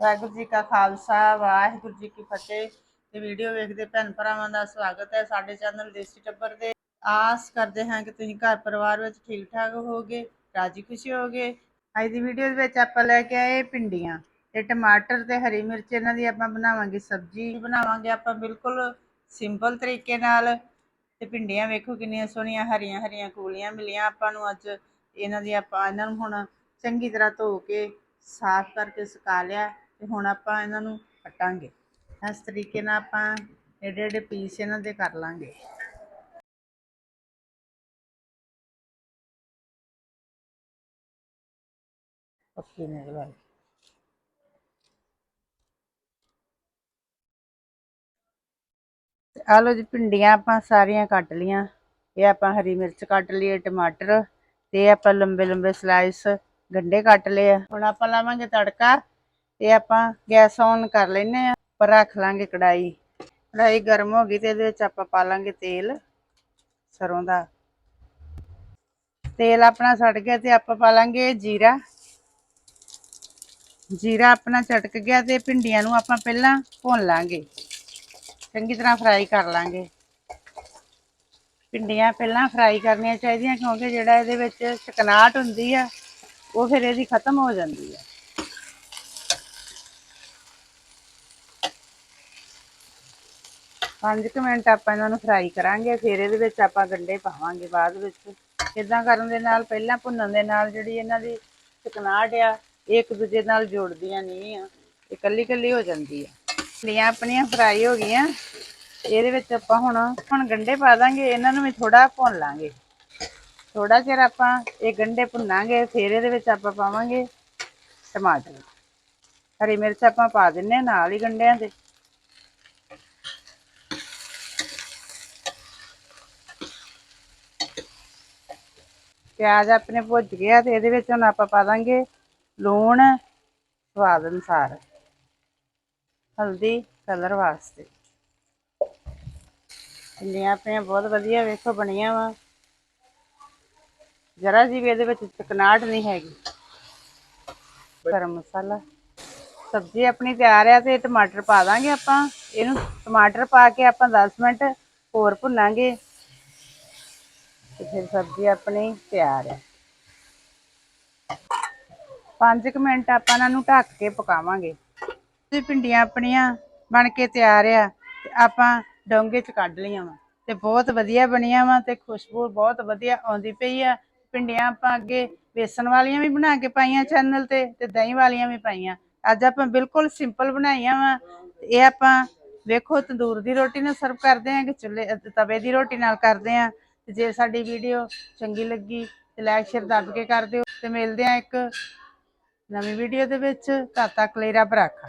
ਵਾਹਿਗੁਰੂ ਜੀ ਕਾ ਖਾਲਸਾ, ਵਾਹਿਗੁਰੂ ਜੀ ਕੀ ਫਤਿਹ। ਤੇ ਵੀਡੀਓ ਵੇਖਦੇ ਭੈਣ ਭਰਾਵਾਂ ਦਾ ਸਵਾਗਤ ਹੈ ਸਾਡੇ ਚੈਨਲ ਦੇਸੀ ਟੱਬਰ ਦੇ। ਆਸ ਕਰਦੇ ਹਾਂ ਕਿ ਤੁਸੀਂ ਘਰ ਪਰਿਵਾਰ ਵਿੱਚ ਠੀਕ ਠਾਕ ਹੋਗੇ ਰਾਜੀ ਖੁਸ਼ੀ ਹੋਗੇ ਅੱਜ ਦੀ ਵੀਡੀਓ ਦੇ ਵਿੱਚ ਆਪਾਂ ਲੈ ਕੇ ਆਏ ਭਿੰਡੀਆਂ ਤੇ ਟਮਾਟਰ ਤੇ ਹਰੀ ਮਿਰਚ। ਇਹਨਾਂ ਦੀ ਆਪਾਂ ਬਣਾਵਾਂਗੇ ਸਬਜ਼ੀ। ਬਣਾਵਾਂਗੇ ਆਪਾਂ ਬਿਲਕੁਲ ਸਿੰਪਲ ਤਰੀਕੇ ਨਾਲ। ਤੇ ਭਿੰਡੀਆਂ ਵੇਖੋ ਕਿੰਨੀਆਂ ਸੋਹਣੀਆਂ, ਹਰੀਆਂ ਹਰੀਆਂ ਕੂਲੀਆਂ ਮਿਲੀਆਂ ਆਪਾਂ ਨੂੰ ਅੱਜ। ਇਹਨਾਂ ਦੀ ਆਪਾਂ, ਇਹਨਾਂ ਨੂੰ ਹੁਣ ਚੰਗੀ ਤਰ੍ਹਾਂ ਧੋ ਕੇ ਸਾਫ਼ ਕਰਕੇ ਸੁਕਾ ਲਿਆ। ਤੇ ਹੁਣ ਆਪਾਂ ਇਹਨਾਂ ਨੂੰ ਕੱਟਾਂਗੇ। ਇਸ ਤਰੀਕੇ ਨਾਲ ਆਪਾਂ ਏਡੇ ਏਡੇ ਪੀਸ ਇਹਨਾਂ ਦੇ ਕਰ ਲਾਂਗੇ। ਪੱਕੀ ਨਿਕਲ ਆ ਲਓ ਜੀ, ਭਿੰਡੀਆਂ ਆਪਾਂ ਸਾਰੀਆਂ ਕੱਟ ਲੀਆਂ। ਇਹ ਆਪਾਂ ਹਰੀ ਮਿਰਚ ਕੱਟ ਲਈ ਟਮਾਟਰ। ਤੇ ਆਪਾਂ ਲੰਬੇ ਲੰਬੇ ਸਲਾਈਸ ਗੰਡੇ ਕੱਟ ਲਏ ਹੁਣ ਆਪਾਂ ਲਾਵਾਂਗੇ ਤੜਕਾ। ਇਹ ਆਪਾਂ ਗੈਸ ਔਨ ਕਰ ਲੈਨੇ ਆ ਪਰ ਰੱਖ ਲਾਂਗੇ ਕੜਾਈ ਕੜਾਈ ਗਰਮ ਹੋ ਗਈ ਤੇ ਇਹਦੇ ਵਿੱਚ ਆਪਾਂ ਪਾ ਲਾਂਗੇ ਤੇਲ, ਸਰੋਂ ਦਾ। ਤੇਲ ਆਪਣਾ ਸੜ ਗਿਆ ਤੇ ਆਪਾਂ ਪਾ ਲਾਂਗੇ ਜੀਰਾ। ਜੀਰਾ ਆਪਣਾ ਚਟਕ ਗਿਆ ਤੇ ਭਿੰਡੀਆਂ ਨੂੰ ਆਪਾਂ ਪਹਿਲਾਂ ਭੁੰਨ ਲਾਂਗੇ। ਚੰਗੀ ਤਰ੍ਹਾਂ ਫਰਾਈ ਕਰ ਲਾਂਗੇ। ਭਿੰਡੀਆਂ ਪਹਿਲਾਂ ਫਰਾਈ ਕਰਨੀਆਂ ਚਾਹੀਦੀਆਂ ਕਿਉਂਕਿ ਜਿਹੜਾ ਇਹਦੇ ਵਿੱਚ ਚਕਨਾਹਟ ਹੁੰਦੀ ਆ, ਉਹ ਫਿਰ ਇਹਦੀ ਖਤਮ ਹੋ ਜਾਂਦੀ ਆ। ਪੰਜ ਕੁ ਮਿੰਟ ਆਪਾਂ ਇਹਨਾਂ ਨੂੰ ਫਰਾਈ ਕਰਾਂਗੇ, ਫਿਰ ਇਹਦੇ ਵਿੱਚ ਆਪਾਂ ਗੰਡੇ ਪਾਵਾਂਗੇ ਬਾਅਦ ਵਿੱਚ। ਇਦਾਂ ਕਰਨ ਦੇ ਨਾਲ, ਪਹਿਲਾਂ ਭੁੰਨਣ ਦੇ ਨਾਲ ਜਿਹੜੀ ਇਹਨਾਂ ਦੀ ਚਕਨਾਹਟ ਆ, ਇਹ ਇੱਕ ਦੂਜੇ ਨਾਲ ਜੋੜਦੀਆਂ ਨਹੀਂ ਆ, ਇਹ ਕੱਲੀ ਕੱਲੀ ਹੋ ਜਾਂਦੀ ਆ। ਲੀਆਂ ਆਪਣੀਆਂ ਫਰਾਈ ਹੋ ਗਈਆਂ, ਇਹਦੇ ਵਿੱਚ ਆਪਾਂ ਹੁਣ ਹੁਣ ਗੰਡੇ ਪਾ ਦਾਂਗੇ, ਇਹਨਾਂ ਨੂੰ ਵੀ ਥੋੜਾ ਭੁੰਨ ਲਾਂਗੇ। ਥੋੜਾ ਚਿਰ ਆਪਾਂ ਇਹ ਗੰਡੇ ਭੁੰਨਾਂਗੇ, ਫਿਰ ਇਹਦੇ ਵਿੱਚ ਆਪਾਂ ਪਾਵਾਂਗੇ ਟਮਾਟਰ। ਹਰੀ ਮਿਰਚ ਆਪਾਂ ਪਾ ਦਿੰਨੇ ਆ ਨਾਲ ਹੀ ਗੰਡਿਆਂ ਦੇ। ਪਿਆਜ਼ ਆਪਣੇ ਭੁੱਜ ਗਿਆ ਤੇ ਇਹਦੇ ਵਿੱਚ ਹੁਣ ਆਪਾਂ ਪਾ ਦਾਂਗੇ ਲੂਣ ਸਵਾਦ ਅਨੁਸਾਰ, ਹਲਦੀ ਕਲਰ ਵਾਸਤੇ। ਭਿੰਡੀਆਂ ਆਪਣੀਆਂ ਬਹੁਤ ਵਧੀਆ ਵੇਖੋ ਬਣੀਆਂ ਵਾ। ਜਰਾ ਜੀ ਵੀ ਇਹਦੇ ਵਿੱਚ ਚਕਨਾਹਟ ਨਹੀਂ ਹੈਗੀ। ਗਰਮ ਮਸਾਲਾ। ਸਬਜ਼ੀ ਆਪਣੀ ਤਿਆਰ ਆ ਤੇ ਟਮਾਟਰ ਪਾ ਦਾਂਗੇ ਆਪਾਂ। ਇਹਨੂੰ ਟਮਾਟਰ ਪਾ ਕੇ ਆਪਾਂ 10 ਮਿੰਟ ਹੋਰ ਭੁੰਨਾਂਗੇ। ਤੇ ਫਿਰ ਸਬਜ਼ੀ ਆਪਣੀ ਤਿਆਰ ਹੈ। 5 ਮਿੰਟ ਆਪਾਂ ਇਹਨਾਂ ਨੂੰ ਢੱਕ ਕੇ ਪਕਾਵਾਂਗੇ। ਤੇ ਭਿੰਡੀਆਂ ਆਪਣੀਆਂ ਬਣ ਕੇ ਤਿਆਰ ਆ ਤੇ ਆਪਾਂ ਡੋਂਗੇ ਚ ਕੱਢ ਲਈਆਂ ਵਾ। ਤੇ ਬਹੁਤ ਵਧੀਆ ਬਣੀਆਂ ਵਾ ਤੇ ਖੁਸ਼ਬੂ ਬਹੁਤ ਵਧੀਆ ਆਉਂਦੀ ਪਈ ਆ। ਭਿੰਡੀਆਂ ਆਪਾਂ ਅੱਗੇ ਬੇਸਣ ਵਾਲੀਆਂ ਵੀ ਬਣਾ ਕੇ ਪਾਈਆਂ ਚੈਨਲ ਤੇ ਤੇ ਦਹੀਂ ਵਾਲੀਆਂ ਵੀ ਪਾਈਆਂ। ਅੱਜ ਆਪਾਂ ਬਿਲਕੁਲ ਸਿੰਪਲ ਬਣਾਈਆਂ ਵਾ। ਇਹ ਆਪਾਂ ਵੇਖੋ ਤੰਦੂਰ ਦੀ ਰੋਟੀ ਨਾਲ ਸਰਵ ਕਰਦੇ ਆ ਕਿ ਚੁੱਲ੍ਹੇ ਤਵੇ ਦੀ ਰੋਟੀ ਨਾਲ ਕਰਦੇ ਆ। ਤੇ ਜੇ ਸਾਡੀ ਵੀਡੀਓ ਚੰਗੀ ਲੱਗੀ ਤੇ ਲਾਈਕ ਸ਼ੇਅਰ ਦੱਬ ਕੇ ਕਰ ਦਿਓ ਤੇ ਮਿਲਦੇ ਆ ਇੱਕ ਨਵੀਂ ਵੀਡੀਓ ਦੇ ਵਿੱਚ। ਤਦ ਤੱਕ ਲਈ ਰੱਬ ਰਾਖਾ।